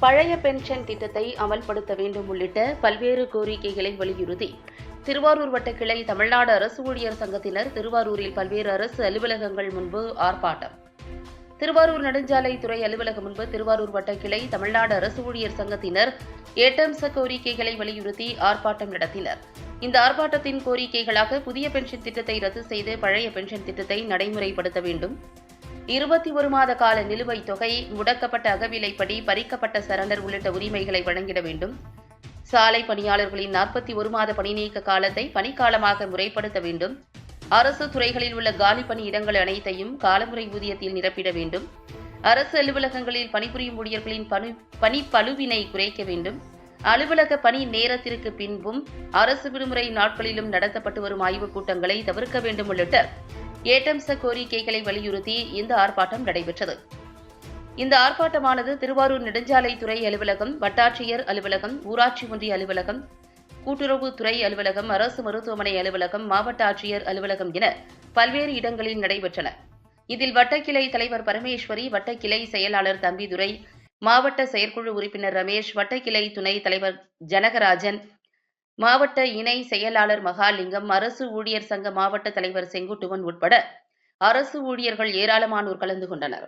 பழைய பென்ஷன் திட்டத்தை அமல்படுத்த வேண்டும் உள்ளிட்ட பல்வேறு கோரிக்கைகளை வலியுறுத்தி திருவாரூர் வட்ட கிளை தமிழ்நாடு அரசு ஊழியர் சங்கத்தினர் திருவாரூரில் பல்வேறு அரசு அலுவலகங்கள் முன்பு ஆர்ப்பாட்டம். திருவாரூர் நெடுஞ்சாலை துறை அலுவலகம் முன்பு திருவாரூர் வட்ட கிளை தமிழ்நாடு அரசு ஊழியர் சங்கத்தினர் ஏட்டம்ச கோரிக்கைகளை வலியுறுத்தி ஆர்ப்பாட்டம் நடத்தினர். இந்த ஆர்ப்பாட்டத்தின் கோரிக்கைகளாக புதிய பென்ஷன் திட்டத்தை ரத்து செய்து பழைய பென்ஷன் திட்டத்தை நடைமுறைப்படுத்த வேண்டும். இருபத்தி ஒரு மாத கால நிலுவைத் தொகை முடக்கப்பட்ட அகவிலைப்படி பறிக்கப்பட்ட சரண்டர் உள்ளிட்ட உரிமைகளை வழங்கிட வேண்டும். சாலை பணியாளர்களின் நாற்பத்தி ஒரு மாத பணி நீக்க காலத்தை பணிக்காலமாக முறைப்படுத்த வேண்டும். அரசு துறைகளில் உள்ள காலி பணி இடங்கள் அனைத்தையும் காலமுறை ஊதியத்தில் நிரப்பிட வேண்டும். அரசு அலுவலகங்களில் பணிபுரியும் ஊழியர்களின் பணி பணிப்பளுவினை குறைக்க வேண்டும். அலுவலக பணி நேரத்திற்கு பின்பும் அரசு விடுமுறை நாட்களிலும் நடத்தப்பட்டு வரும் ஆய்வுக் கூட்டங்களை தவிர்க்க வேண்டும் உள்ளிட்ட ஏட்டம்ச கோரிக்கைகளை வலியுறுத்தி இந்த ஆர்ப்பாட்டம் நடைபெற்றது. இந்த ஆர்ப்பாட்டமானது திருவாரூர் நெடுஞ்சாலைத்துறை அலுவலகம் வட்டாட்சியர் அலுவலகம் ஊராட்சி ஒன்றிய அலுவலகம் கூட்டுறவுத்துறை அலுவலகம் அரசு மருத்துவமனை அலுவலகம் மாவட்ட ஆட்சியர் அலுவலகம் என பல்வேறு இடங்களில் நடைபெற்றன. இதில் வட்டக்கிளை தலைவர் பரமேஸ்வரி வட்டக்கிளை செயலாளர் தம்பிதுரை மாவட்ட செயற்குழு உறுப்பினர் ரமேஷ் வட்டக்கிளை துணைத் தலைவர் ஜனகராஜன் மாவட்ட இணை செயலாளர் மகாலிங்கம் அரசு ஊழியர் சங்க மாவட்ட தலைவர் செங்குட்டுவன் உட்பட அரசு ஊழியர்கள் ஏராளமானோர் கலந்து கொண்டனர்.